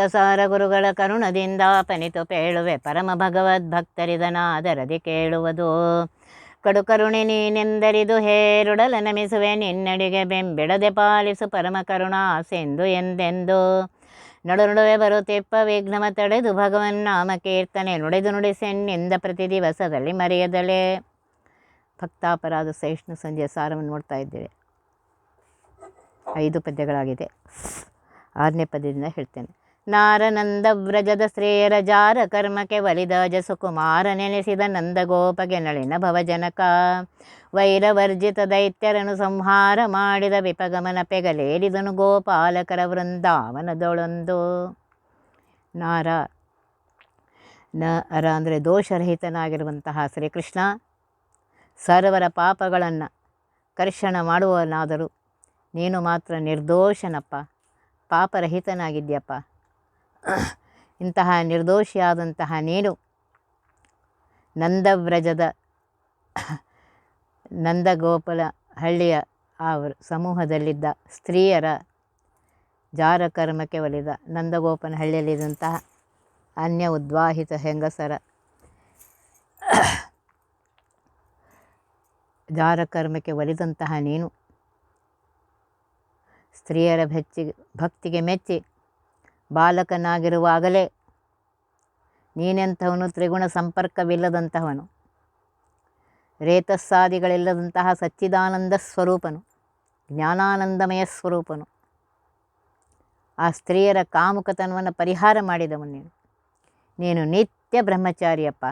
ಸಾರ ಗುರುಗಳ ಕರುಣದಿಂದ ಪನಿತು ಪೇಳುವೆ ಪರಮ ಭಗವದ್ ಭಕ್ತರಿದನಾದರದಿ ಕೇಳುವುದು. ಕಡು ಕರುಣೆ ನೀನೆಂದರಿದು ಹೇರುಡಲ ನಮಿಸುವೆ ನಿನ್ನಡಿಗೆ ಬೆಂಬಿಡದೆ ಪಾಲಿಸು ಪರಮ ಕರುಣಾ ಸಿಂಧು ಎಂದೆಂದು. ನಡು ನಡುವೆ ಬರುತ್ತಿಪ್ಪ ವಿಘ್ನಮ ತಡೆದು ಭಗವನ್ ನಾಮ ಕೀರ್ತನೆ ನುಡಿದು ನುಡಿಸೆನ್ನಿಂದ ಪ್ರತಿ ದಿವಸದಲ್ಲಿ ಮರೆಯದಲೇ. ಭಕ್ತಾಪರಾಧ ಸಹಿಷ್ಣು ಸಂಜೆ ಸಾರವನ್ನು ನೋಡ್ತಾ ಇದ್ದೇವೆ. ಐದು ಪದ್ಯಗಳಾಗಿದೆ. ಆರನೇ ಪದ್ಯದಿಂದ ಹೇಳ್ತೇನೆ. ನಾರನಂದ ವ್ರಜದ ಶ್ರೇಯರ ಜಾರ ಕರ್ಮಕ್ಕೆ ಒಲಿದ ಜಸುಕುಮಾರ ನೆನೆಸಿದ ನಂದಗೋಪಗೆ ನಳಿನ ಭವಜನಕ. ವೈರವರ್ಜಿತ ದೈತ್ಯರನು ಸಂಹಾರ ಮಾಡಿದ ವಿಪಗಮನ ಪೆಗಲೇರಿದನು ಗೋಪಾಲಕರ ವೃಂದಾವನದೊಳೊಂದು. ನಾರ, ನ ಅರ ಅಂದರೆ ದೋಷರಹಿತನಾಗಿರುವಂತಹ ಶ್ರೀಕೃಷ್ಣ, ಸರ್ವರ ಪಾಪಗಳನ್ನು ಕರ್ಷಣ ಮಾಡುವನಾದರೂ ನೀನು ಮಾತ್ರ ನಿರ್ದೋಷನಪ್ಪ ಪಾಪರಹಿತನಾಗಿದ್ಯಪ್ಪ ಇಂತಹ ನಿರ್ದೋಷಿಯಾದಂತಹ ನೀನು ನಂದವ್ರಜದ ನಂದಗೋಪಾಲ ಹಳ್ಳಿಯ ಆ ಸಮೂಹದಲ್ಲಿದ್ದ ಸ್ತ್ರೀಯರ ಜಾರಕರ್ಮಕ್ಕೆ ಒಲಿದ ನಂದಗೋಪನ ಹಳ್ಳಿಯಲ್ಲಿದ್ದಂತಹ ಅನ್ಯ ಉದ್ವಾಹಿತ ಹೆಂಗಸರ ಜಾರಕರ್ಮಕ್ಕೆ ಒಲಿದಂತಹ ನೀನು ಸ್ತ್ರೀಯರ ಬೆಚ್ಚಿ ಭಕ್ತಿಗೆ ಮೆಚ್ಚಿ ಬಾಲಕನಾಗಿರುವಾಗಲೇ ನೀನೆಂಥವನು ತ್ರಿಗುಣ ಸಂಪರ್ಕವಿಲ್ಲದಂತಹವನು. ರೇತಸ್ಸಾದಿಗಳಿಲ್ಲದಂತಹ ಸಚ್ಚಿದಾನಂದ ಸ್ವರೂಪನು, ಜ್ಞಾನಾನಂದಮಯ ಸ್ವರೂಪನು. ಆ ಸ್ತ್ರೀಯರ ಕಾಮುಕತನವನ್ನು ಪರಿಹಾರ ಮಾಡಿದವನು ನೀನು. ನೀನು ನಿತ್ಯ ಬ್ರಹ್ಮಚಾರಿಯಪ್ಪ.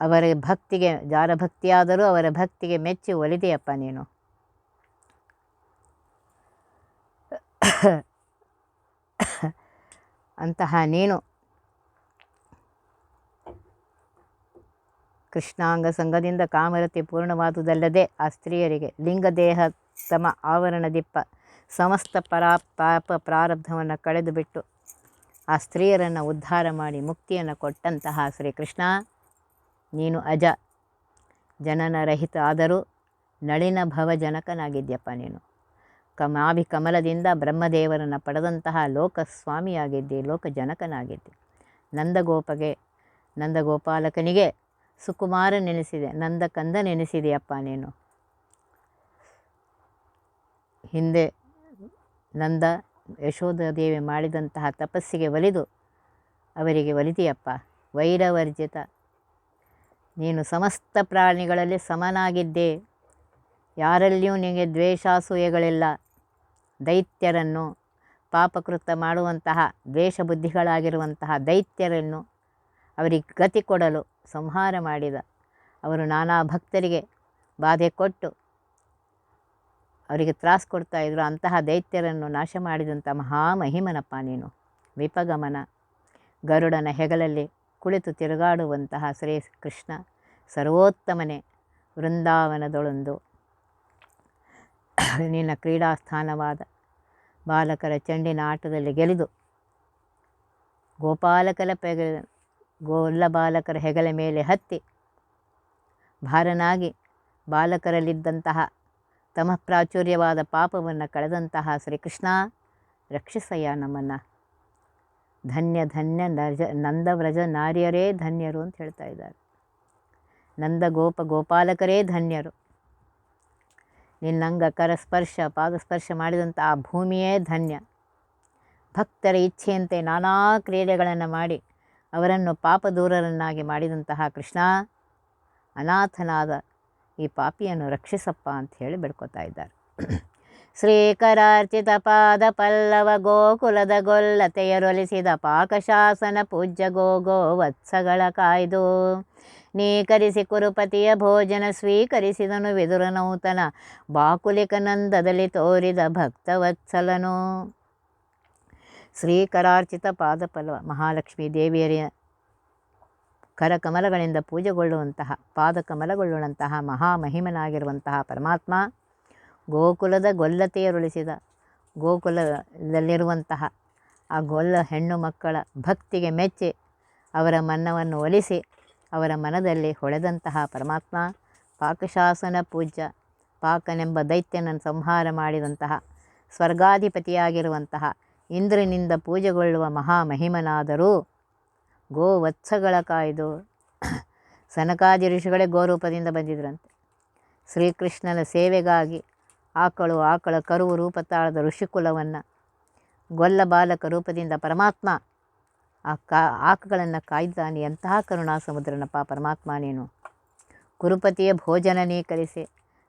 ಅವರ ಭಕ್ತಿಗೆ ಜಾರ ಭಕ್ತಿಯಾದರೂ ಅವರ ಭಕ್ತಿಗೆ ಮೆಚ್ಚಿ ಒಲಿದೆಯಪ್ಪ ನೀನು. ಅಂತಹ ನೀನು ಕೃಷ್ಣಾಂಗ ಸಂಘದಿಂದ ಕಾಮರತಿ ಪೂರ್ಣವಾದುದಲ್ಲದೆ ಆ ಸ್ತ್ರೀಯರಿಗೆ ಲಿಂಗದೇಹ ತಮ ಆವರಣದಿಪ್ಪ ಸಮಸ್ತ ಪರಾ ಪಾಪ ಪ್ರಾರಬ್ಧವನ್ನು ಕಳೆದು ಬಿಟ್ಟು ಆ ಸ್ತ್ರೀಯರನ್ನು ಉದ್ಧಾರ ಮಾಡಿ ಮುಕ್ತಿಯನ್ನು ಕೊಟ್ಟಂತಹ ಶ್ರೀಕೃಷ್ಣ, ನೀನು ಅಜ. ಜನನರಹಿತ ಆದರೂ ನಳಿನ ಭವಜನಕನಾಗಿದ್ಯಪ್ಪ ನೀನು. ಕಮಾಭಿ ಕಮಲದಿಂದ ಬ್ರಹ್ಮದೇವರನ್ನು ಪಡೆದಂತಹ ಲೋಕಸ್ವಾಮಿಯಾಗಿದ್ದಿ, ಲೋಕಜನಕನಾಗಿದ್ದಿ. ನಂದಗೋಪಗೆ, ನಂದಗೋಪಾಲಕನಿಗೆ ಸುಕುಮಾರ ನೆನೆಸಿದೆ. ನಂದ ಕಂದ ನೆನೆಸಿದೆಯಪ್ಪ ನೀನು. ಹಿಂದೆ ನಂದ ಯಶೋಧದೇವಿ ಮಾಡಿದಂತಹ ತಪಸ್ಸಿಗೆ ಒಲಿದು ಅವರಿಗೆ ಒಲಿದೆಯಪ್ಪ. ವೈರವರ್ಜಿತ. ನೀನು ಸಮಸ್ತ ಪ್ರಾಣಿಗಳಲ್ಲಿ ಸಮನಾಗಿದ್ದೆ. ಯಾರಲ್ಲಿಯೂ ನಿನಗೆ ದ್ವೇಷಾಸೂಯೆಗಳಿಲ್ಲ. ದೈತ್ಯರನ್ನು ಪಾಪಕೃತ ಮಾಡುವಂತಹ ದ್ವೇಷ ಬುದ್ಧಿಗಳಾಗಿರುವಂತಹ ದೈತ್ಯರನ್ನು ಅವರಿಗೆ ಗತಿ ಕೊಡಲು ಸಂಹಾರ ಮಾಡಿದ. ಅವರು ನಾನಾ ಭಕ್ತರಿಗೆ ಬಾಧೆ ಕೊಟ್ಟು ಅವರಿಗೆ ತ್ರಾಸು ಕೊಡ್ತಾಯಿದ್ರು ಅಂತಹ ದೈತ್ಯರನ್ನು ನಾಶ ಮಾಡಿದಂಥ ಮಹಾಮಹಿಮನಪ್ಪ ನೀನು. ವಿಪಗಮನ, ಗರುಡನ ಹೆಗಲಲ್ಲಿ ಕುಳಿತು ತಿರುಗಾಡುವಂತಹ ಶ್ರೀ ಕೃಷ್ಣ ಸರ್ವೋತ್ತಮನೇ ವೃಂದಾವನದೊಳೊಂದು ನಿನ್ನ ಕ್ರೀಡಾಸ್ಥಾನವಾದ ಬಾಲಕರ ಚೆಂಡಿನ ಆಟದಲ್ಲಿ ಗೆಲಿದು ಗೋಪಾಲಕರ ಪೆಗ ಗೋಲ್ಲ ಬಾಲಕರ ಹೆಗಲ ಮೇಲೆ ಹತ್ತಿ ಭಾರನಾಗಿ ಬಾಲಕರಲ್ಲಿದ್ದಂತಹ ತಮ ಪ್ರಾಚುರ್ಯವಾದ ಪಾಪವನ್ನು ಕಳೆದಂತಹ ಶ್ರೀಕೃಷ್ಣ ರಕ್ಷಿಸಯ್ಯ ನಮ್ಮನ್ನು. ಧನ್ಯ ಧನ್ಯ ನಂದ ನಂದವ್ರಜ ನಾರ್ಯರೇ ಧನ್ಯರು ಅಂತ ಹೇಳ್ತಾ ಇದ್ದಾರೆ. ನಂದ ಗೋಪ ಗೋಪಾಲಕರೇ ಧನ್ಯರು. ನಿನ್ನಂಗ ಕರಸ್ಪರ್ಶ ಪಾದಸ್ಪರ್ಶ ಮಾಡಿದಂಥ ಆ ಭೂಮಿಯೇ ಧನ್ಯ. ಭಕ್ತರ ಇಚ್ಛೆಯಂತೆ ನಾನಾ ಕ್ರೀಡೆಗಳನ್ನು ಮಾಡಿ, ಅವರನ್ನು ಪಾಪದೂರರನ್ನಾಗಿ ಮಾಡಿದಂತಹ ಕೃಷ್ಣ ಅನಾಥನಾದ ಈ ಪಾಪಿಯನ್ನು ರಕ್ಷಿಸಪ್ಪ ಅಂತ ಹೇಳಿ ಬೇಡ್ಕೊತಾ ಇದ್ದಾರೆ. ಶ್ರೀಕರಾರ್ಚಿತ ಪಾದ ಪಲ್ಲವ ಗೋಕುಲದ ಗೊಲ್ಲತೆಯರೊಲಿಸಿದ ಪಾಕಶಾಸನ ಪೂಜ್ಯ ಗೋ ಗೋ ವತ್ಸಗಳ ಕಾಯ್ದು ನೀಕರಿಸಿ ಕುರುಪತಿಯ ಭೋಜನ ಸ್ವೀಕರಿಸಿದನು ವಿದುರನೌತನ ಬಾಕುಲಿಕನಂದದಲ್ಲಿ ತೋರಿದ ಭಕ್ತವತ್ಸಲನು. ಶ್ರೀಕರಾರ್ಚಿತ ಪಾದಪಲ್ಲವ ಮಹಾಲಕ್ಷ್ಮೀ ದೇವಿಯರಿಯ ಕರಕಮಲಗಳಿಂದ ಪೂಜೆಗೊಳ್ಳುವಂತಹ, ಪಾದಕಮಲಗೊಳ್ಳುವಂತಹ, ಮಹಾಮಹಿಮನಾಗಿರುವಂತಹ ಪರಮಾತ್ಮ, ಗೋಕುಲದ ಗೊಲ್ಲತೆಯರುಳಿಸಿದ ಗೋಕುಲದಲ್ಲಿರುವಂತಹ ಆ ಗೊಲ್ಲ ಹೆಣ್ಣು ಮಕ್ಕಳ ಭಕ್ತಿಗೆ ಮೆಚ್ಚಿ ಅವರ ಮನ್ನವನ್ನು ಒಲಿಸಿ ಅವರ ಮನದಲ್ಲಿ ಹೊಳೆದಂತಹ ಪರಮಾತ್ಮ, ಪಾಕಶಾಸನ ಪೂಜ್ಯ, ಪಾಕನೆಂಬ ದೈತ್ಯನನ್ನು ಸಂಹಾರ ಮಾಡಿದಂತಹ, ಸ್ವರ್ಗಾಧಿಪತಿಯಾಗಿರುವಂತಹ, ಇಂದ್ರನಿಂದ ಪೂಜೆಗೊಳ್ಳುವ ಮಹಾಮಹಿಮನಾದರೂ ಗೋವತ್ಸಗಳ ಕಾಯ್ದು ಸನಕಾದಿ ಋಷಿಗಳೇ ಗೋರೂಪದಿಂದ ಬಂದಿದ್ರಂತೆ. ಶ್ರೀಕೃಷ್ಣನ ಸೇವೆಗಾಗಿ ಆಕಳು ಆಕಳ ಕರುವು ರೂಪ ತಾಳದ ಋಷಿಕುಲವನ್ನು ಗೊಲ್ಲ ಬಾಲಕ ರೂಪದಿಂದ ಪರಮಾತ್ಮ ಆ ಕಾ, ಆಕಗಳನ್ನು ಕಾಯ್ದಾನೆ ಎಂತಹ ಕರುಣಾ ಸಮುದ್ರನಪ್ಪ ಪರಮಾತ್ಮ ನೀನು. ಕುರುಪತಿಯ ಭೋಜನ ನೀಕರಿಸಿ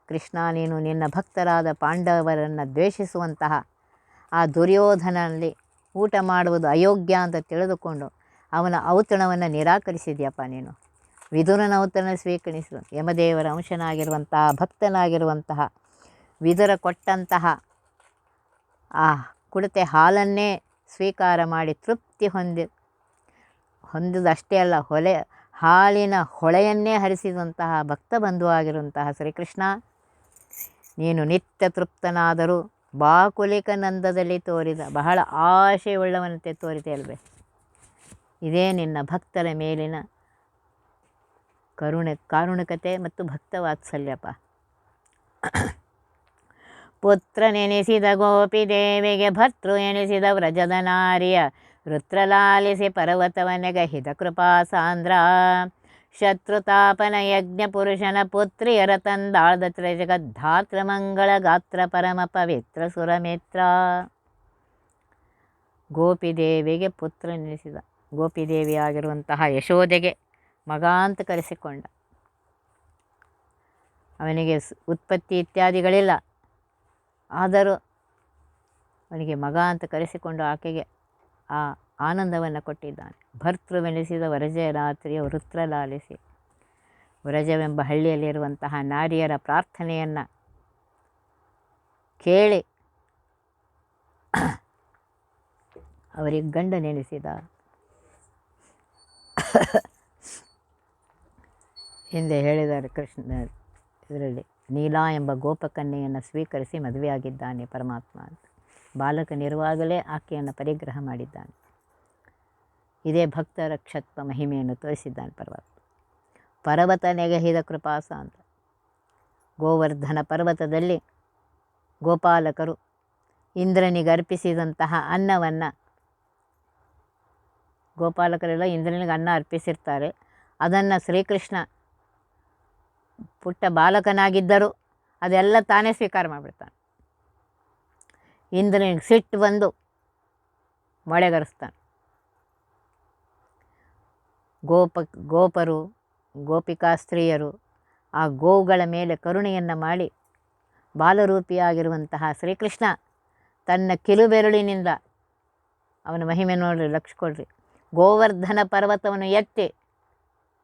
ಕೃಷ್ಣ ನೀನು ನಿನ್ನ ಭಕ್ತರಾದ ಪಾಂಡವರನ್ನು ದ್ವೇಷಿಸುವಂತಹ ಆ ದುರ್ಯೋಧನಲ್ಲಿ ಊಟ ಮಾಡುವುದು ಅಯೋಗ್ಯ ಅಂತ ತಿಳಿದುಕೊಂಡು ಅವನ ಔತಣವನ್ನು ನಿರಾಕರಿಸಿದ್ಯಪ್ಪ ನೀನು. ವಿದುರನ ಔತಣ ಸ್ವೀಕರಿಸು. ಯಮದೇವರ ಅಂಶನಾಗಿರುವಂತಹ ಭಕ್ತನಾಗಿರುವಂತಹ, ವಿದುರ ಕೊಟ್ಟಂತಹ ಆ ಕುಡತೆ ಹಾಲನ್ನೇ ಸ್ವೀಕಾರ ಮಾಡಿ ತೃಪ್ತಿ ಹೊಂದಿ ಹೊಂದಿದಷ್ಟೇ ಅಲ್ಲ, ಹೊಲೆ, ಹಾಲಿನ ಹೊಳೆಯನ್ನೇ ಹರಿಸಿದಂತಹ ಭಕ್ತ ಬಂಧುವಾಗಿರುವಂತಹ ಶ್ರೀಕೃಷ್ಣ. ನೀನು ನಿತ್ಯ ತೃಪ್ತನಾದರೂ ಬಾಕುಲಿಕ ನಂದದಲ್ಲಿ ತೋರಿದ ಬಹಳ ಆಶೆಯುಳ್ಳವನಂತೆ ತೋರಿದೆ ಅಲ್ವೇ. ಇದೇ ನಿನ್ನ ಭಕ್ತರ ಮೇಲಿನ ಕರುಣೆ, ಕಾರುಣಿಕತೆ ಮತ್ತು ಭಕ್ತ ವಾತ್ಸಲ್ಯಪ. ಪುತ್ರನೆನಿಸಿದ ಗೋಪಿ ದೇವಿಗೆ ಭರ್ತೃ ಎನಿಸಿದ ವ್ರಜದ ನಾರಿಯ ವೃತ್ರಲಾಲಿಸಿ ಪರ್ವತವನೆಗಹಿದ ಕೃಪಾ ಸಾಂದ್ರ ಶತ್ರುತಾಪನ ಯಜ್ಞ ಪುರುಷನ ಪುತ್ರಿಯರ ತಂದಾಳ್ದ ತ್ರಿಜಗದ್ಧಾತ್ರ ಮಂಗಳ ಗಾತ್ರ ಪರಮ ಪವಿತ್ರ ಸುರಮಿತ್ರ. ಗೋಪಿದೇವಿಗೆ ಪುತ್ರನೆನಿಸಿದ ಗೋಪಿದೇವಿಯಾಗಿರುವಂತಹ ಯಶೋದೆಗೆ ಮಗ ಅಂತ ಕರೆಸಿಕೊಂಡ. ಅವನಿಗೆ ಉತ್ಪತ್ತಿ ಇತ್ಯಾದಿಗಳಿಲ್ಲ. ಆದರೂ ಅವನಿಗೆ ಮಗ ಅಂತ ಕರೆಸಿಕೊಂಡು ಆಕೆಗೆ ಆ ಆನಂದವನ್ನು ಕೊಟ್ಟಿದ್ದಾನೆ. ಭರ್ತೃವೆನಿಸಿದ ವರಜಯ ರಾತ್ರಿಯ ವೃತ್ರಲಾಲಿಸಿ. ವರಜವೆಂಬ ಹಳ್ಳಿಯಲ್ಲಿರುವಂತಹ ನಾರಿಯರ ಪ್ರಾರ್ಥನೆಯನ್ನು ಕೇಳಿ ಅವರಿಗೆ ಗಂಡ ನೆನೆಸಿದ. ಹಿಂದೆ ಹೇಳಿದ್ದಾರೆ ಕೃಷ್ಣ ಇದರಲ್ಲಿ, ನೀಲಾ ಎಂಬ ಗೋಪಕನ್ಯೆಯನ್ನು ಸ್ವೀಕರಿಸಿ ಮದುವೆಯಾಗಿದ್ದಾನೆ ಪರಮಾತ್ಮ ಅಂತ. ಬಾಲಕನಿರುವಾಗಲೇ ಆಕೆಯನ್ನು ಪರಿಗ್ರಹ ಮಾಡಿದ್ದಾನೆ. ಇದೇ ಭಕ್ತ ರಕ್ಷತ್ವ ಮಹಿಮೆಯನ್ನು ತೋರಿಸಿದ್ದಾನೆ ಪರ್ವತ. ಪರ್ವತ ನೆಗಹಿದ ಕೃಪಾಸ ಅಂತ. ಗೋವರ್ಧನ ಪರ್ವತದಲ್ಲಿ ಗೋಪಾಲಕರು ಇಂದ್ರನಿಗೆ ಅರ್ಪಿಸಿದಂತಹ ಅನ್ನವನ್ನು ಗೋಪಾಲಕರೆಲ್ಲ ಇಂದ್ರನಿಗೆ ಅನ್ನ ಅರ್ಪಿಸಿರ್ತಾರೆ. ಅದನ್ನು ಶ್ರೀಕೃಷ್ಣ ಪುಟ್ಟ ಬಾಲಕನಾಗಿದ್ದರೂ ಅದೆಲ್ಲ ತಾನೇ ಸ್ವೀಕಾರ ಮಾಡಿಬಿಡ್ತಾನೆ. ಇಂದ್ರನಿಗೆ ಸಿಟ್ಟು ಬಂದು ಮಳೆಗರೆಸ್ತಾನೆ. ಗೋಪ, ಗೋಪರು, ಗೋಪಿಕಾ ಸ್ತ್ರೀಯರು ಆ ಗೋವುಗಳ ಮೇಲೆ ಕರುಣೆಯನ್ನು ಮಾಡಿ ಬಾಲರೂಪಿಯಾಗಿರುವಂತಹ ಶ್ರೀಕೃಷ್ಣ ತನ್ನ ಕಿಲುಬೆರಳಿನಿಂದ ಅವನ ಮಹಿಮೆ ನೋಡ್ರಿ ಲಕ್ಷ ಕೊಡ್ರಿ. ಗೋವರ್ಧನ ಪರ್ವತವನ್ನು ಎತ್ತಿ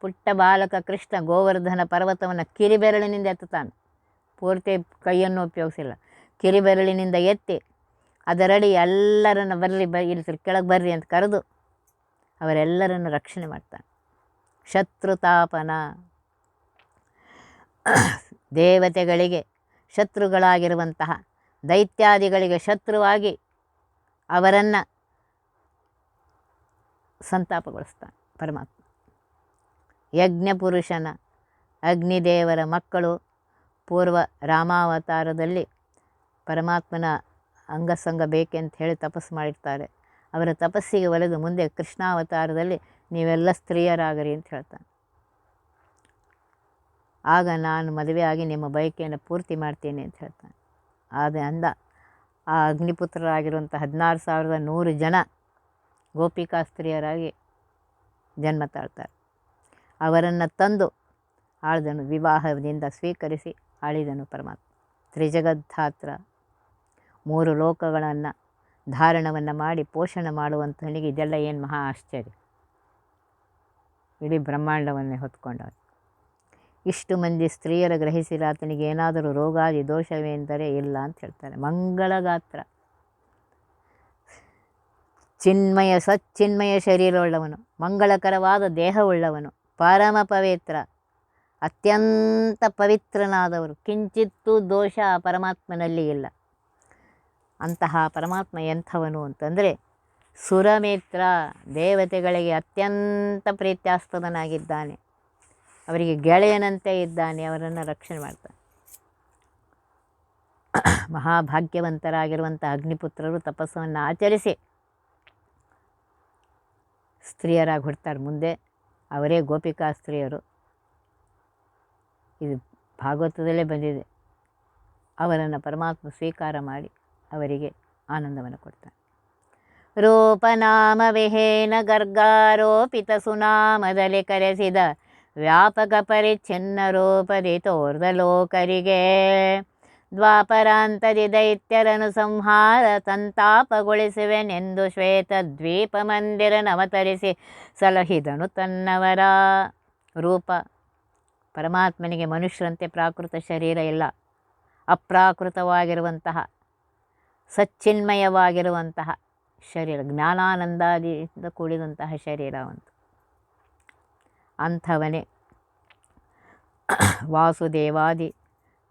ಪುಟ್ಟ ಬಾಲಕ ಕೃಷ್ಣ ಗೋವರ್ಧನ ಪರ್ವತವನ್ನು ಕಿರಿಬೆರಳಿನಿಂದ ಎತ್ತುತ್ತಾನೆ. ಪೂರ್ತಿ ಕೈಯನ್ನು ಉಪಯೋಗಿಸಿಲ್ಲ. ಕಿರಿಬೆರಳಿನಿಂದ ಎತ್ತಿ ಅದರಡಿ ಎಲ್ಲರನ್ನು ಬರಲಿ ಬ, ಇಲ್ಲಿ ಕೆಳಗೆ ಬರ್ರಿ ಅಂತ ಕರೆದು ಅವರೆಲ್ಲರನ್ನು ರಕ್ಷಣೆ ಮಾಡ್ತಾನೆ. ಶತ್ರುತಾಪನ ದೇವತೆಗಳಿಗೆ ಶತ್ರುಗಳಾಗಿರುವಂತಹ ದೈತ್ಯಾದಿಗಳಿಗೆ ಶತ್ರುವಾಗಿ ಅವರನ್ನು ಸಂತಾಪಗೊಳಿಸ್ತಾನೆ ಪರಮಾತ್ಮ. ಯಜ್ಞಪುರುಷನ ಅಗ್ನಿದೇವರ ಮಕ್ಕಳು ಪೂರ್ವ ರಾಮಾವತಾರದಲ್ಲಿ ಪರಮಾತ್ಮನ ಅಂಗಸಂಗ ಬೇಕೆಂತ ಹೇಳಿ ತಪಸ್ಸು ಮಾಡಿರ್ತಾರೆ. ಅವರ ತಪಸ್ಸಿಗೆ ಒಲೆದು ಮುಂದೆ ಕೃಷ್ಣಾವತಾರದಲ್ಲಿ ನೀವೆಲ್ಲ ಸ್ತ್ರೀಯರಾಗರಿ ಅಂತ ಹೇಳ್ತಾನೆ. ಆಗ ನಾನು ಮದುವೆಯಾಗಿ ನಿಮ್ಮ ಬಯಕೆಯನ್ನು ಪೂರ್ತಿ ಮಾಡ್ತೀನಿ ಅಂತ ಹೇಳ್ತಾನೆ. ಆದ ಅಂದ ಆ ಅಗ್ನಿಪುತ್ರರಾಗಿರುವಂಥ ಹದಿನಾರು ಸಾವಿರದ ನೂರು ಜನ ಗೋಪಿಕಾ ಸ್ತ್ರೀಯರಾಗಿ ಜನ್ಮ ತಾಳ್ತಾರೆ. ಅವರನ್ನು ತಂದು ಆಳಿದನು, ವಿವಾಹದಿಂದ ಸ್ವೀಕರಿಸಿ ಆಳಿದನು ಪರಮಾತ್ಮ. ತ್ರಿಜಗದ್ಧಾತ್ರ ಮೂರು ಲೋಕಗಳನ್ನು ಧಾರಣವನ್ನು ಮಾಡಿ ಪೋಷಣೆ ಮಾಡುವಂಥವನಿಗೆ ಇದೆಲ್ಲ ಏನು ಮಹಾ ಆಶ್ಚರ್ಯ. ಇಡೀ ಬ್ರಹ್ಮಾಂಡವನ್ನೇ ಹೊತ್ಕೊಂಡವನು ಇಷ್ಟು ಮಂದಿ ಸ್ತ್ರೀಯರ ಗ್ರಹಿಸಿಲ್ಲ ಆತನಿಗೆ ಏನಾದರೂ ರೋಗಾದಿ ದೋಷವೇ ಎಂದರೆ ಇಲ್ಲ ಅಂತ ಹೇಳ್ತಾರೆ. ಮಂಗಳಗಾತ್ರ ಚಿನ್ಮಯ ಸಚ್ಚಿನ್ಮಯ ಶರೀರವುಳ್ಳವನು, ಮಂಗಳಕರವಾದ ದೇಹವುಳ್ಳವನು, ಪರಮ ಪವಿತ್ರ, ಅತ್ಯಂತ ಪವಿತ್ರನಾದವರು, ಕಿಂಚಿತ್ತೂ ದೋಷ ಪರಮಾತ್ಮನಲ್ಲಿ ಇಲ್ಲ. ಅಂತಹ ಪರಮಾತ್ಮ ಎಂಥವನು ಅಂತಂದರೆ ಸುರಮಿತ್ರ ದೇವತೆಗಳಿಗೆ ಅತ್ಯಂತ ಪ್ರೀತ್ಯಾಸ್ಪದನಾಗಿದ್ದಾನೆ. ಅವರಿಗೆ ಗೆಳೆಯನಂತೆ ಇದ್ದಾನೆ, ಅವರನ್ನು ರಕ್ಷಣೆ ಮಾಡ್ತಾನೆ. ಮಹಾಭಾಗ್ಯವಂತರಾಗಿರುವಂಥ ಅಗ್ನಿಪುತ್ರರು ತಪಸ್ಸನ್ನು ಆಚರಿಸಿ ಸ್ತ್ರೀಯರಾಗಿ ಹುಡ್ತಾರೆ. ಮುಂದೆ ಅವರೇ ಗೋಪಿಕಾ ಸ್ತ್ರೀಯರು. ಇದು ಭಾಗವತದಲ್ಲೇ ಬಂದಿದೆ. ಅವರನ್ನು ಪರಮಾತ್ಮ ಸ್ವೀಕಾರ ಮಾಡಿ ಅವರಿಗೆ ಆನಂದವನ್ನು ಕೊಡ್ತಾನೆ. ರೂಪನಾಮ ವಿಹೇನ ಗರ್ಗಾರೋಪಿತ ಸುನಾಮದಲ್ಲಿ ಕರೆಸಿದ ವ್ಯಾಪಕ ಪರಿಚ್ಛಿನ್ನ ರೂಪದಿ ತೋರ್ದ ಲೋಕರಿಗೆ. ದ್ವಾಪರಾಂತದಿ ದೈತ್ಯರನು ಸಂಹಾರ ಸಂತಾಪಗೊಳಿಸುವೆನೆಂದು ಶ್ವೇತ ದ್ವೀಪ ಮಂದಿರನವತರಿಸಿ ಸಲಹಿದನು ತನ್ನವರ. ರೂಪ ಪರಮಾತ್ಮನಿಗೆ ಮನುಷ್ಯರಂತೆ ಪ್ರಾಕೃತ ಶರೀರ ಇಲ್ಲ, ಅಪ್ರಾಕೃತವಾಗಿರುವಂತಹ ಸಚ್ಚಿನ್ಮಯವಾಗಿರುವಂತಹ ಶರೀರ, ಜ್ಞಾನಾನಂದಾದಿಯಿಂದ ಕೂಡಿದಂತಹ ಶರೀರ ಒಂದು. ಅಂಥವನೇ. ವಾಸುದೇವಾದಿ,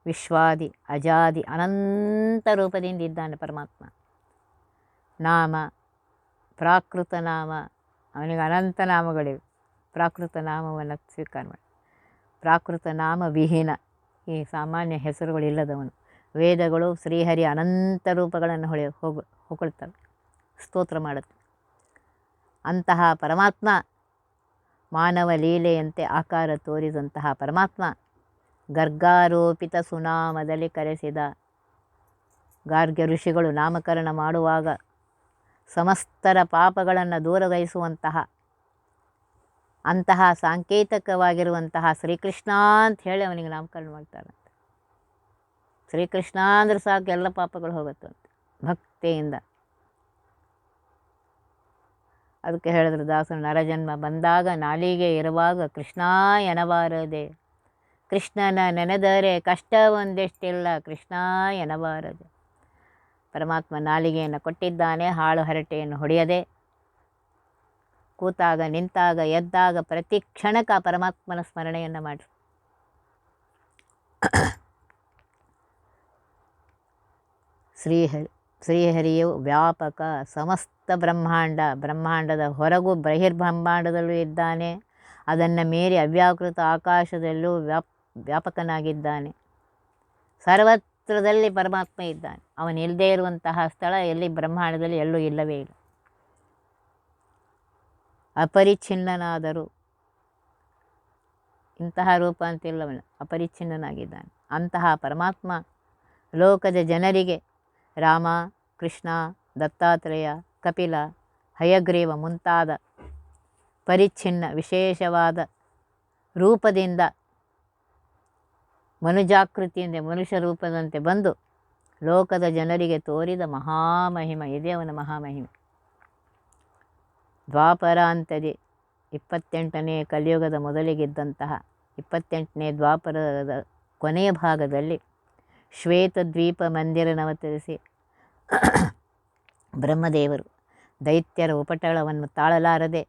ವಿಶ್ವಾದಿ, ಅಜಾದಿ, ಅನಂತ ರೂಪದಿಂದ ಇದ್ದಾನೆ ಪರಮಾತ್ಮ. ನಾಮ, ಪ್ರಾಕೃತ ನಾಮ, ಅವನಿಗೆ ಅನಂತ ನಾಮಗಳಿವೆ. ಪ್ರಾಕೃತ ನಾಮವನ್ನು ಸ್ವೀಕಾರ ಮಾಡಿ. ಪ್ರಾಕೃತ ನಾಮ ವಿಹೀನ. ಈ ಸಾಮಾನ್ಯ ಹೆಸರುಗಳಿಲ್ಲದವನು. ವೇದಗಳು ಶ್ರೀಹರಿ ಅನಂತ ರೂಪಗಳನ್ನು ಹೊಳೆ ಹೋಗ ಸ್ತೋತ್ರ ಮಾಡುತ್ತೆ. ಅಂತಹ ಪರಮಾತ್ಮ ಮಾನವ ಲೀಲೆಯಂತೆ ಆಕಾರ ತೋರಿದಂತಹ ಪರಮಾತ್ಮ ಗರ್ಗಾರೋಪಿತ ಸುನಾಮದಲ್ಲಿ ಕರೆಸಿದ ಗಾರ್ಗ್ಯ ಋಷಿಗಳು ನಾಮಕರಣ ಮಾಡುವಾಗ ಸಮಸ್ತರ ಪಾಪಗಳನ್ನು ದೂರಗೈಸುವಂತಹ ಅಂತಹ ಸಾಂಕೇತಿಕವಾಗಿರುವಂತಹ ಶ್ರೀಕೃಷ್ಣ ಅಂತ ಹೇಳಿ ಅವನಿಗೆ ನಾಮಕರಣ ಮಾಡ್ತಾರಂತೆ ಶ್ರೀಕೃಷ್ಣ ಅಂದ್ರೆ ಸಾಕು ಎಲ್ಲ ಪಾಪಗಳು ಹೋಗುತ್ತಂತೆ ಭಕ್ತಿಯಿಂದ. ಅದಕ್ಕೆ ಹೇಳಿದ್ರು ದಾಸರು, ನರಜನ್ಮ ಬಂದಾಗ ನಾಲಿಗೆ ಇರುವಾಗ ಕೃಷ್ಣ ಎನಬಾರದೆ ಕೃಷ್ಣನ ನೆನೆದರೆ ಕಷ್ಟ ಒಂದಿಷ್ಟಿಲ್ಲ, ಕೃಷ್ಣ ಎನಬಾರದೆ ಪರಮಾತ್ಮ ನಾಲಿಗೆಯನ್ನು ಕೊಟ್ಟಿದ್ದಾನೆ, ಹಾಳು ಹರಟೆಯನ್ನು ಹೊಡೆಯದೆ, ಕೂತಾಗ ನಿಂತಾಗ ಎದ್ದಾಗ ಪ್ರತಿ ಕ್ಷಣಕ್ಕೆ ಪರಮಾತ್ಮನ ಸ್ಮರಣೆಯನ್ನು ಮಾಡಿ ಶ್ರೀಹರಿ ಶ್ರೀಹರಿಯು ವ್ಯಾಪಕ ಸಮಸ್ತ ಬ್ರಹ್ಮಾಂಡ, ಬ್ರಹ್ಮಾಂಡದ ಹೊರಗೂ ಬಹಿರ್ಬ್ರಹ್ಮಾಂಡದಲ್ಲೂ ಇದ್ದಾನೆ. ಅದನ್ನು ಮೀರಿ ಅವ್ಯಾಕೃತ ಆಕಾಶದಲ್ಲೂ ವ್ಯಾಪ್, ವ್ಯಾಪಕನಾಗಿದ್ದಾನೆ. ಸರ್ವತ್ರದಲ್ಲಿ ಪರಮಾತ್ಮ ಇದ್ದಾನೆ. ಅವನು ಇಲ್ಲದೇ ಇರುವಂತಹ ಸ್ಥಳ ಎಲ್ಲಿ ಬ್ರಹ್ಮಾಂಡದಲ್ಲಿ ಎಲ್ಲೂ ಇಲ್ಲವೇ ಇಲ್ಲ. ಅಪರಿಚ್ಛಿನ್ನನಾದರೂ, ಇಂತಹ ರೂಪ ಅಂತಿಲ್ಲವನು ಅಪರಿಚ್ಛಿನ್ನನಾಗಿದ್ದಾನೆ. ಅಂತಹ ಪರಮಾತ್ಮ ಲೋಕದ ಜನರಿಗೆ ರಾಮ, ಕೃಷ್ಣ, ದತ್ತಾತ್ರೇಯ, ಕಪಿಲ, ಹಯಗ್ರೀವ ಮುಂತಾದ ಪರಿಚ್ಛಿನ್ನ ವಿಶೇಷವಾದ ರೂಪದಿಂದ, ಮನುಜಾಕೃತಿಯಿಂದ, ಮನುಷ್ಯ ರೂಪದಂತೆ ಬಂದು ಲೋಕದ ಜನರಿಗೆ ತೋರಿದ ಮಹಾಮಹಿಮ, ಇದೇ ಅವನ ಮಹಾಮಹಿಮೆ. ದ್ವಾಪರಾಂತದಿ ಇಪ್ಪತ್ತೆಂಟನೇ ಕಲಿಯುಗದ ಮೊದಲಿಗಿದ್ದಂತಹ ಇಪ್ಪತ್ತೆಂಟನೇ ದ್ವಾಪರದ ಕೊನೆಯ ಭಾಗದಲ್ಲಿ ಶ್ವೇತದ್ವೀಪ ಮಂದಿರನವತರಿಸಿ ಬ್ರಹ್ಮದೇವರು ದೈತ್ಯರ ಉಪಟಳವನ್ನು ತಾಳಲಾರದೆ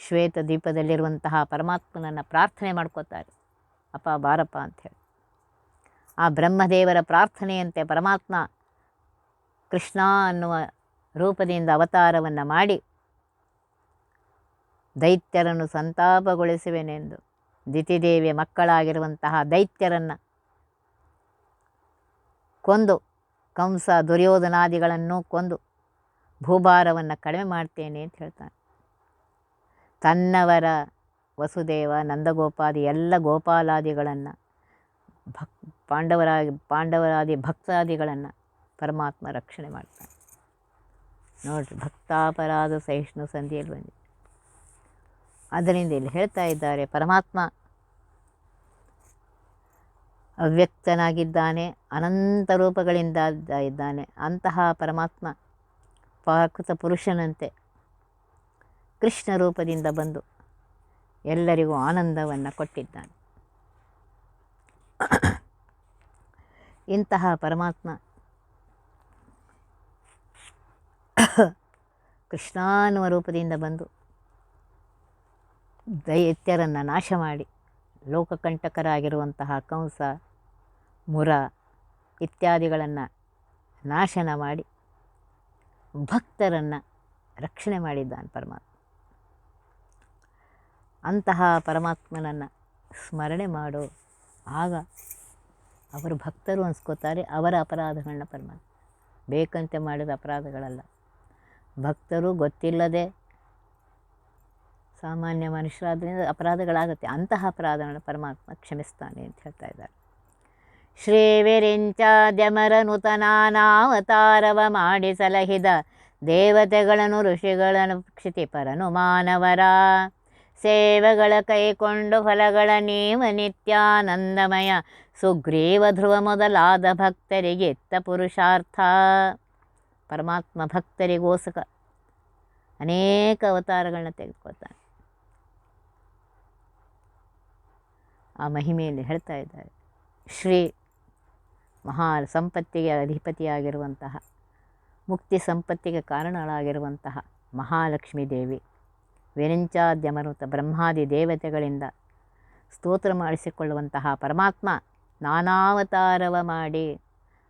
ಶ್ವೇತ ದ್ವೀಪದಲ್ಲಿರುವಂತಹ ಪರಮಾತ್ಮನನ್ನು ಪ್ರಾರ್ಥನೆ ಮಾಡ್ಕೋತಾರೆ. ಅಪ್ಪ ಬಾರಪ್ಪ ಅಂಥೇಳಿ ಆ ಬ್ರಹ್ಮದೇವರ ಪ್ರಾರ್ಥನೆಯಂತೆ ಪರಮಾತ್ಮ ಕೃಷ್ಣ ಅನ್ನುವ ರೂಪದಿಂದ ಅವತಾರವನ್ನು ಮಾಡಿ ದೈತ್ಯರನ್ನು ಸಂತಾಪಗೊಳಿಸುವೆನೆಂದು ದಿತಿದೇವಿಯ ಮಕ್ಕಳಾಗಿರುವಂತಹ ದೈತ್ಯರನ್ನು ಕೊಂದು, ಕಂಸ ದುರ್ಯೋಧನಾದಿಗಳನ್ನು ಕೊಂದು, ಭೂಭಾರವನ್ನು ಕಡಿಮೆ ಮಾಡ್ತೇನೆ ಅಂತ ಹೇಳ್ತಾನೆ. ತನ್ನವರ ವಸುದೇವ, ನಂದಗೋಪಾದಿ ಎಲ್ಲ ಗೋಪಾಲಾದಿಗಳನ್ನು, ಭಕ್, ಪಾಂಡವರಾಗಿ, ಪಾಂಡವರಾದಿ ಭಕ್ತಾದಿಗಳನ್ನು ಪರಮಾತ್ಮ ರಕ್ಷಣೆ ಮಾಡ್ತಾನೆ. ನೋಡ್ರಿ, ಭಕ್ತಾಪರಾಧ ಸಹಿಷ್ಣು ಸಂಧಿಯಲ್ಲಿ ಬಂದಿದೆ. ಅದರಿಂದ ಇಲ್ಲಿ ಹೇಳ್ತಾ ಇದ್ದಾರೆ, ಪರಮಾತ್ಮ ಅವ್ಯಕ್ತನಾಗಿದ್ದಾನೆ, ಅನಂತ ರೂಪಗಳಿಂದ ಇದ್ದಾನೆ, ಅಂತಹ ಪರಮಾತ್ಮ ಪಾಕೃತ ಪುರುಷನಂತೆ ಕೃಷ್ಣ ರೂಪದಿಂದ ಬಂದು ಎಲ್ಲರಿಗೂ ಆನಂದವನ್ನು ಕೊಟ್ಟಿದ್ದಾನೆ. ಇಂತಹ ಪರಮಾತ್ಮ ಕೃಷ್ಣಾನುವ ರೂಪದಿಂದ ಬಂದು ದೈತ್ಯರನ್ನು ನಾಶ ಮಾಡಿ ಲೋಕಕಂಟಕರಾಗಿರುವಂತಹ ಕಂಸ ಮುರ ಇತ್ಯಾದಿಗಳನ್ನು ನಾಶನ ಮಾಡಿ ಭಕ್ತರನ್ನು ರಕ್ಷಣೆ ಮಾಡಿದ್ದಾನೆ ಪರಮಾತ್ಮ. ಅಂತಹ ಪರಮಾತ್ಮನನ್ನು ಸ್ಮರಣೆ ಮಾಡೋ ಆಗ ಅವರು ಭಕ್ತರು ಅನ್ಸ್ಕೋತಾರೆ ಅವರ ಅಪರಾಧಗಳನ್ನ ಪರಮಾತ್ಮ. ಬೇಕಂತೆ ಮಾಡಿದ ಅಪರಾಧಗಳಲ್ಲ. ಭಕ್ತರು ಗೊತ್ತಿಲ್ಲದೆ ಸಾಮಾನ್ಯ ಮನುಷ್ಯರಾದ್ರಿಂದ ಅಪರಾಧಗಳಾಗುತ್ತೆ. ಅಂತಹ ಅಪರಾಧಗಳನ್ನ ಪರಮಾತ್ಮ ಕ್ಷಮಿಸ್ತಾನೆ ಅಂತ ಹೇಳ್ತಾ ಇದ್ದಾರೆ. ಶ್ರೀ ವಿರಿಂಚಾದ್ಯಮರ ನೂತನಾನಾವತಾರವ ಮಾಡಿ ಸಲಹಿದ ದೇವತೆಗಳನ್ನು ಋಷಿಗಳನ್ನು ಕ್ಷಿತಿಪರನು ಮಾನವರ ಸೇವೆಗಳ ಕೈಕೊಂಡು ಫಲಗಳ ನೀವ ನಿತ್ಯಾನಂದಮಯ ಸುಗ್ರೀವ ಧ್ರುವ ಮೊದಲಾದ ಭಕ್ತರಿಗೆ ಇತ್ತ ಪುರುಷಾರ್ಥ. ಪರಮಾತ್ಮ ಭಕ್ತರಿಗೋಸ್ಕ ಅನೇಕ ಅವತಾರಗಳನ್ನ ತೆಗೆದುಕೊಳ್ತಾನೆ. ಆ ಮಹಿಮೆಯಲ್ಲಿ ಹೇಳ್ತಾ ಇದ್ದಾರೆ. ಶ್ರೀ ಮಹಾ ಸಂಪತ್ತಿಗೆ ಅಧಿಪತಿಯಾಗಿರುವಂತಹ, ಮುಕ್ತಿ ಸಂಪತ್ತಿಗೆ ಕಾರಣಳಾಗಿರುವಂತಹ ಮಹಾಲಕ್ಷ್ಮೀ ದೇವಿ. ವಿರಂಚಾದ್ಯಮರುತ ಬ್ರಹ್ಮಾದಿ ದೇವತೆಗಳಿಂದ ಸ್ತೋತ್ರ ಮಾಡಿಸಿಕೊಳ್ಳುವಂತಹ ಪರಮಾತ್ಮ ನಾನಾವತಾರವ ಮಾಡಿ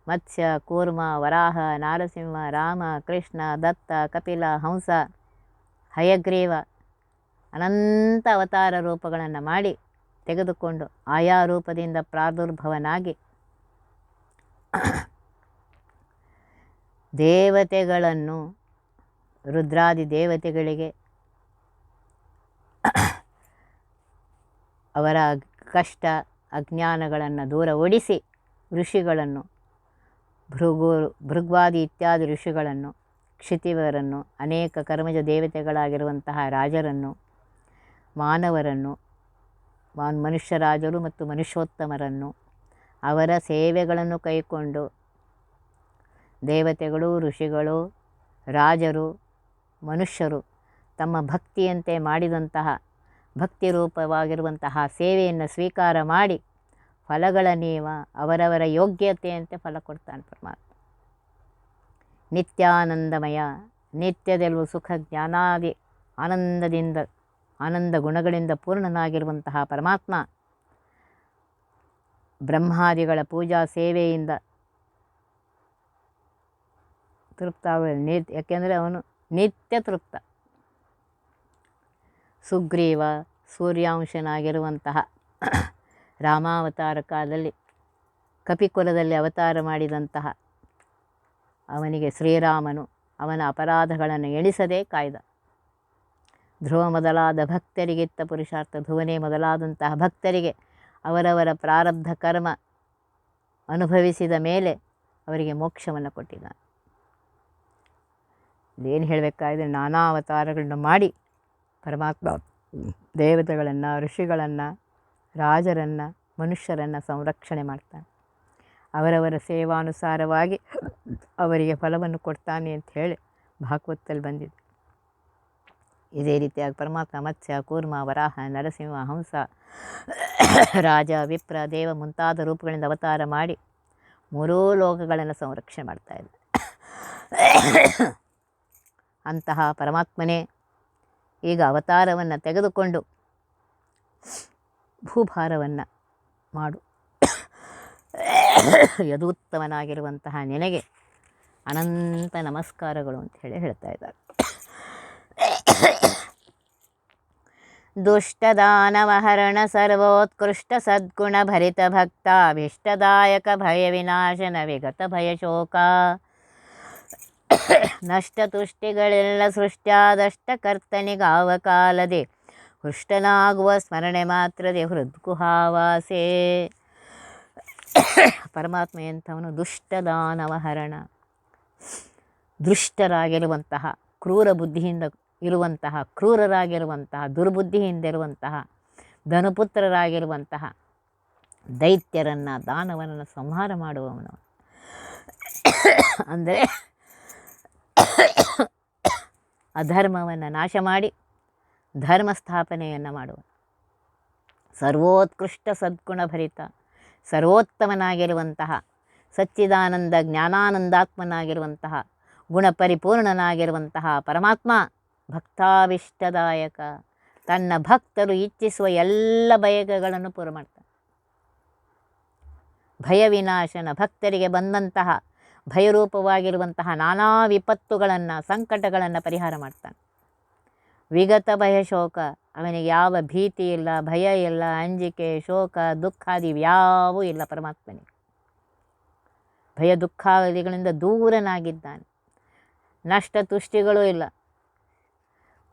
ಮತ್ಸ್ಯ, ಕೂರ್ಮ, ವರಾಹ, ನಾರಸಿಂಹ, ರಾಮ, ಕೃಷ್ಣ, ದತ್ತ, ಕಪಿಲ, ಹಂಸ, ಹಯಗ್ರೀವ ಅನಂತ ಅವತಾರ ರೂಪಗಳನ್ನು ಮಾಡಿ ತೆಗೆದುಕೊಂಡು ಆಯಾ ರೂಪದಿಂದ ಪ್ರಾದುರ್ಭವನಾಗಿ ದೇವತೆಗಳನ್ನು, ರುದ್ರಾದಿ ದೇವತೆಗಳಿಗೆ, ಅವರ ಕಷ್ಟ, ಅಜ್ಞಾನಗಳನ್ನು ದೂರ ಓಡಿಸಿ ಋಷಿಗಳನ್ನು, ಭೃಗು, ಭೃಗ್ವಾದಿ ಇತ್ಯಾದಿ ಋಷಿಗಳನ್ನು, ಕ್ಷಿತಿವರನ್ನು, ಅನೇಕ ಕರ್ಮಜ ದೇವತೆಗಳಾಗಿರುವಂತಹ ರಾಜರನ್ನು, ಮಾನವರನ್ನು ಮಾನ್ ಮನುಷ್ಯರಾಜರು ಮತ್ತು ಮನುಷ್ಯೋತ್ತಮರನ್ನು ಅವರ ಸೇವೆಗಳನ್ನು ಕೈಕೊಂಡು ದೇವತೆಗಳು, ಋಷಿಗಳು, ರಾಜರು, ಮನುಷ್ಯರು ತಮ್ಮ ಭಕ್ತಿಯಂತೆ ಮಾಡಿದಂತಹ ಭಕ್ತಿ ರೂಪವಾಗಿರುವಂತಹ ಸೇವೆಯನ್ನು ಸ್ವೀಕಾರ ಮಾಡಿ ಫಲಗಳ ನೀವ ಅವರವರ ಯೋಗ್ಯತೆಯಂತೆ ಫಲ ಕೊಡ್ತಾನೆ ಪರಮಾತ್ಮ. ನಿತ್ಯಾನಂದಮಯ ನಿತ್ಯದೆಲ್ಲವೂ ಸುಖ ಜ್ಞಾನಾದಿ ಆನಂದದಿಂದ, ಆನಂದ ಗುಣಗಳಿಂದ ಪೂರ್ಣನಾಗಿರುವಂತಹ ಪರಮಾತ್ಮ ಬ್ರಹ್ಮಾದಿಗಳ ಪೂಜಾ ಸೇವೆಯಿಂದ ತೃಪ್ತ ನಿತ್ಯ ಯಾಕೆಂದರೆ ಅವನು ನಿತ್ಯ ತೃಪ್ತ. ಸುಗ್ರೀವ ಸೂರ್ಯಾಂಶನಾಗಿರುವಂತಹ ರಾಮಾವತಾರ ಕಾಲದಲ್ಲಿ ಕಪಿಕುಲದಲ್ಲಿ ಅವತಾರ ಮಾಡಿದಂತಹ ಅವನಿಗೆ ಶ್ರೀರಾಮನು ಅವನ ಅಪರಾಧಗಳನ್ನು ಎಣಿಸದೇ ಕಾಯ್ದ. ಧ್ರುವ ಮೊದಲಾದ ಭಕ್ತರಿಗಿತ್ತ ಪುರುಷಾರ್ಥ ಧ್ರುವನೇ ಮೊದಲಾದಂತಹ ಭಕ್ತರಿಗೆ ಅವರವರ ಪ್ರಾರಬ್ಧ ಕರ್ಮ ಅನುಭವಿಸಿದ ಮೇಲೆ ಅವರಿಗೆ ಮೋಕ್ಷವನ್ನು ಕೊಟ್ಟಿದ್ದಾನೆ ಏನು ಹೇಳಬೇಕಾದ್ರೆ ನಾನಾ ಅವತಾರಗಳನ್ನು ಮಾಡಿ ಪರಮಾತ್ಮ ದೇವತೆಗಳನ್ನು, ಋಷಿಗಳನ್ನು, ರಾಜರನ್ನು, ಮನುಷ್ಯರನ್ನು ಸಂರಕ್ಷಣೆ ಮಾಡ್ತಾನೆ. ಅವರವರ ಸೇವಾನುಸಾರವಾಗಿ ಅವರಿಗೆ ಫಲವನ್ನು ಕೊಡ್ತಾನೆ ಅಂತ ಹೇಳಿ ಭಾಗವತದಲ್ಲಿ ಬಂದಿದೆ. ಇದೇ ರೀತಿಯಾಗಿ ಪರಮಾತ್ಮ ಮತ್ಸ್ಯ, ಕೂರ್ಮ, ವರಾಹ, ನರಸಿಂಹ, ಹಂಸ ರಾಜ ವಿಪ್ರ ದೇವ ಮುಂತಾದ ರೂಪಗಳಿಂದ ಅವತಾರ ಮಾಡಿ ಮೂರೂ ಲೋಕಗಳನ್ನು ಸಂರಕ್ಷಣೆ ಮಾಡ್ತಾ ಇದ್ದ. ಅಂತಹ ಪರಮಾತ್ಮನೇ ಈಗ ಅವತಾರವನ್ನು ತೆಗೆದುಕೊಂಡು ಭೂಭಾರವನ್ನು ಮಾಡು. ಯದೂತ್ತಮನಾಗಿರುವಂತಹ ನಿನಗೆ ಅನಂತ ನಮಸ್ಕಾರಗಳು ಅಂತ ಹೇಳಿ ಹೇಳ್ತಾ ಇದ್ದಾರೆ. ದುಷ್ಟದಾನವಹರಣ ಸರ್ವೋತ್ಕೃಷ್ಟ ಸದ್ಗುಣ ಭರಿತ ಭಕ್ತಾಭೀಷ್ಟದಾಯಕ ಭಯ ವಿನಾಶನ ವಿಗತ ಭಯ ಶೋಕ ನಷ್ಟತುಷ್ಟಿಗಳೆಲ್ಲ ಸೃಷ್ಟ್ಯಾದಷ್ಟ ಕರ್ತನಿಗಾವ ಕಾಲದೆ ಹೃಷ್ಟನಾಗುವ ಸ್ಮರಣೆ ಮಾತ್ರದೆ ಹೃದ್ಗುಹಾವಾಸೆ. ಪರಮಾತ್ಮ ಎಂಥವನು ದುಷ್ಟದಾನವಹರಣ. ದುಷ್ಟರಾಗಿರುವಂತಹ ಕ್ರೂರ ಬುದ್ಧಿಯಿಂದ ಇರುವಂತಹ, ಕ್ರೂರರಾಗಿರುವಂತಹ ದುರ್ಬುದ್ಧಿಯಿಂದಿರುವಂತಹ ಧನುಪುತ್ರರಾಗಿರುವಂತಹ ದೈತ್ಯರನ್ನು, ದಾನವನನ್ನು ಸಂಹಾರ ಮಾಡುವವನು. ಅಂದರೆ ಅಧರ್ಮವನ್ನು ನಾಶ ಮಾಡಿ ಧರ್ಮ ಸ್ಥಾಪನೆಯನ್ನು ಮಾಡುವ ಸರ್ವೋತ್ಕೃಷ್ಟ ಸದ್ಗುಣಭರಿತ ಸರ್ವೋತ್ತಮನಾಗಿರುವಂತಹ, ಸಚ್ಚಿದಾನಂದ ಜ್ಞಾನಾನಂದಾತ್ಮನಾಗಿರುವಂತಹ, ಗುಣಪರಿಪೂರ್ಣನಾಗಿರುವಂತಹ ಪರಮಾತ್ಮ ಭಕ್ತಾವಿಷ್ಟದಾಯಕ ತನ್ನ ಭಕ್ತರು ಇಚ್ಛಿಸುವ ಎಲ್ಲ ಬಯಕೆಗಳನ್ನು ಪೂರ ಮಾಡ್ತಾನೆ. ಭಯ ವಿನಾಶನ ಭಕ್ತರಿಗೆ ಬಂದಂತಹ ಭಯರೂಪವಾಗಿರುವಂತಹ ನಾನಾ ವಿಪತ್ತುಗಳನ್ನು, ಸಂಕಟಗಳನ್ನು ಪರಿಹಾರ ಮಾಡ್ತಾನೆ. ವಿಗತ ಭಯ ಶೋಕ, ಅವನಿಗೆ ಯಾವ ಭೀತಿ ಇಲ್ಲ, ಭಯ ಇಲ್ಲ, ಅಂಜಿಕೆ, ಶೋಕ ದುಃಖಾದಿ ಯಾವೂ ಇಲ್ಲ ಪರಮಾತ್ಮನಿಗೆ. ಭಯ ದುಃಖಾದಿಗಳಿಂದ ದೂರನಾಗಿದ್ದಾನೆ. ನಷ್ಟ ತುಷ್ಟಿಗಳೂ ಇಲ್ಲ.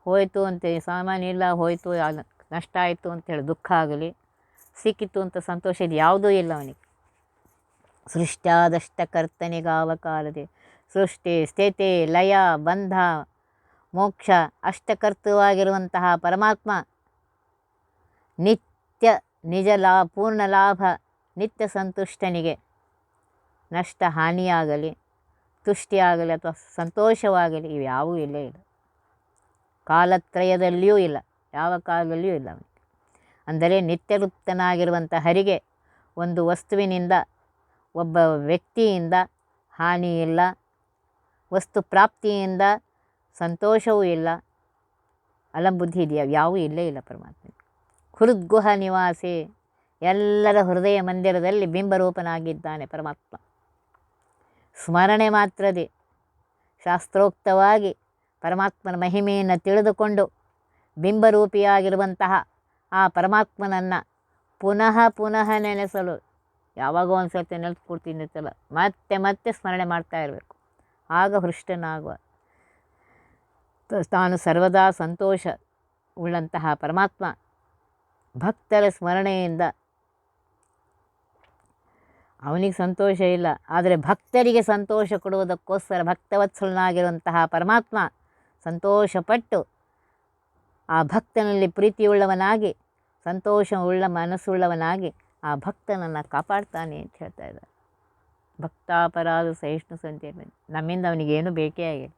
ಹೋಯಿತು ಅಂತೇಳಿ ಸಾಮಾನ್ಯ ಇಲ್ಲ ಹೋಯಿತು ನಷ್ಟ ಆಯಿತು ಅಂತೇಳಿ ದುಃಖ ಆಗಲಿ, ಸಿಕ್ಕಿತು ಅಂತ ಸಂತೋಷ ಇದು, ಯಾವುದೂ ಇಲ್ಲ ಅವನಿಗೆ. ಸೃಷ್ಟ್ಯಾದಷ್ಟ ಕರ್ತನಿಗಾವ ಕಾಲದೆ, ಸೃಷ್ಟಿ, ಸ್ಥಿತಿ, ಲಯ, ಬಂಧ, ಮೋಕ್ಷ ಅಷ್ಟಕರ್ತವಾಗಿರುವಂತಹ ಪರಮಾತ್ಮ, ನಿತ್ಯ ನಿಜ ಲಾ, ಪೂರ್ಣ ಲಾಭ, ನಿತ್ಯ ಸಂತುಷ್ಟನಿಗೆ ನಷ್ಟ, ಹಾನಿಯಾಗಲಿ, ತುಷ್ಟಿಯಾಗಲಿ ಅಥವಾ ಸಂತೋಷವಾಗಲಿ, ಇವ್ಯಾವೂ ಇಲ್ಲೇ ಇಲ್ಲ. ಕಾಲತ್ರಯದಲ್ಲಿಯೂ ಇಲ್ಲ, ಯಾವ ಕಾಲದಲ್ಲಿಯೂ ಇಲ್ಲ ಅಂದರೆ ನಿತ್ಯಲುಪ್ತನಾಗಿರುವಂಥ ಹರಿಗೆ ಒಂದು ವಸ್ತುವಿನಿಂದ, ಒಬ್ಬ ವ್ಯಕ್ತಿಯಿಂದ ಹಾನಿ ಇಲ್ಲ, ವಸ್ತು ಪ್ರಾಪ್ತಿಯಿಂದ ಸಂತೋಷವೂ ಇಲ್ಲ, ಅಲಂಬುದ್ಧಿ ಇದೆಯಾ? ಯಾವೂ ಇಲ್ಲೇ ಇಲ್ಲ ಪರಮಾತ್ಮ ಹೃದ್ಗುಹ ನಿವಾಸಿ, ಎಲ್ಲರ ಹೃದಯ ಮಂದಿರದಲ್ಲಿ ಬಿಂಬರೂಪನಾಗಿದ್ದಾನೆ ಪರಮಾತ್ಮ. ಸ್ಮರಣೆ ಮಾತ್ರದೇ, ಶಾಸ್ತ್ರೋಕ್ತವಾಗಿ ಪರಮಾತ್ಮನ ಮಹಿಮೆಯನ್ನು ತಿಳಿದುಕೊಂಡು ಬಿಂಬರೂಪಿಯಾಗಿರುವಂತಹ ಆ ಪರಮಾತ್ಮನನ್ನು ಪುನಃ ಪುನಃ ನೆನೆಸಲು ಯಾವಾಗ ಒಂದು ಸರ್ತಿ ನೆನೆದು ಮತ್ತೆ ಮತ್ತೆ ಸ್ಮರಣೆ ಮಾಡ್ತಾ ಇರಬೇಕು. ಆಗ ಹೃಷ್ಟನಾಗುವ. ತಾನು ಸರ್ವದಾ ಸಂತೋಷ ಉಳ್ಳಂತಹ ಪರಮಾತ್ಮ ಭಕ್ತರ ಸ್ಮರಣೆಯಿಂದ ಅವನಿಗೆ ಸಂತೋಷ ಇಲ್ಲ, ಆದರೆ ಭಕ್ತರಿಗೆ ಸಂತೋಷ ಕೊಡುವುದಕ್ಕೋಸ್ಕರ ಭಕ್ತವತ್ಸಲನಾಗಿರುವಂತಹ ಪರಮಾತ್ಮ ಸಂತೋಷಪಟ್ಟು ಆ ಭಕ್ತನಲ್ಲಿ ಪ್ರೀತಿಯುಳ್ಳವನಾಗಿ, ಸಂತೋಷವುಳ್ಳ ಮನಸ್ಸುಳ್ಳವನಾಗಿ ಆ ಭಕ್ತನನ್ನು ಕಾಪಾಡ್ತಾನೆ ಅಂತ ಹೇಳ್ತಾ ಇದ್ದಾರೆ. ಭಕ್ತಾಪರಾಧ ಸಹಿಷ್ಣು ಸಂತೆ ನಮ್ಮಿಂದ ಅವನಿಗೇನು ಬೇಕೇ ಆಗಿಲ್ಲ.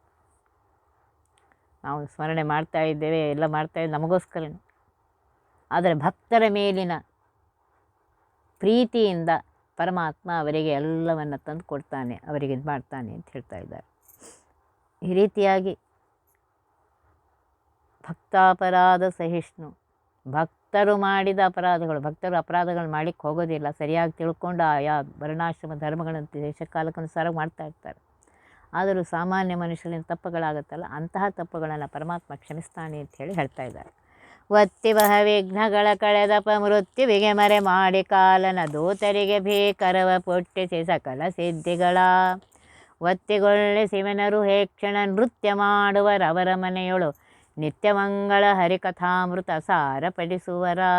ನಾವು ಸ್ಮರಣೆ ಮಾಡ್ತಾ ಇದ್ದೇವೆ, ಎಲ್ಲ ಮಾಡ್ತಾ ಇದ್ದೇವೆ, ನಮಗೋಸ್ಕರನೇ. ಆದರೆ ಭಕ್ತರ ಮೇಲಿನ ಪ್ರೀತಿಯಿಂದ ಪರಮಾತ್ಮ ಅವರಿಗೆ ಎಲ್ಲವನ್ನು ತಂದು ಕೊಡ್ತಾನೆ, ಅವರಿಗೆ ಇದು ಮಾಡ್ತಾನೆ ಅಂತ ಹೇಳ್ತಾ ಇದ್ದಾರೆ. ಈ ರೀತಿಯಾಗಿ ಭಕ್ತಾಪರಾಧ ಸಹಿಷ್ಣು. ಭಕ್ತರು ಮಾಡಿದ ಅಪರಾಧಗಳು, ಭಕ್ತರು ಅಪರಾಧಗಳು ಮಾಡಲಿಕ್ಕೆ ಹೋಗೋದಿಲ್ಲ. ಸರಿಯಾಗಿ ತಿಳ್ಕೊಂಡು ಆಯಾ ವರ್ಣಾಶ್ರಮ ಧರ್ಮಗಳಂತ ದೇಶಕಾಲಕ್ಕನುಸಾರ ಮಾಡ್ತಾ ಇರ್ತಾರೆ. ಆದರೂ ಸಾಮಾನ್ಯ ಮನುಷ್ಯರಿಂದ ತಪ್ಪುಗಳಾಗುತ್ತಲ್ಲ, ಅಂತಹ ತಪ್ಪುಗಳನ್ನು ಪರಮಾತ್ಮ ಕ್ಷಮಿಸ್ತಾನೆ ಅಂತ ಹೇಳಿ ಹೇಳ್ತಾ ಇದ್ದಾರೆ. ಒತ್ತಿವಹ ವಿಘ್ನಗಳ ಕಳೆದಪ ಮೃತ್ಯುವಿಗೆ ಮರೆ ಮಾಡಿ ಕಾಲನ ದೂತರಿಗೆ ಭೀಕರವ ಪೊಟ್ಟಿಸಿ ಸಕಲ ಸಿದ್ಧಿಗಳ. ಒತ್ತಿಗೊಳ್ಳೆ ಶಿವನರು ಹೇಕ್ಷಣ ನೃತ್ಯ ಮಾಡುವರವರ ಮನೆಯೊಳು నిత్యమంగళ హరికథామృత సారపడి సువరా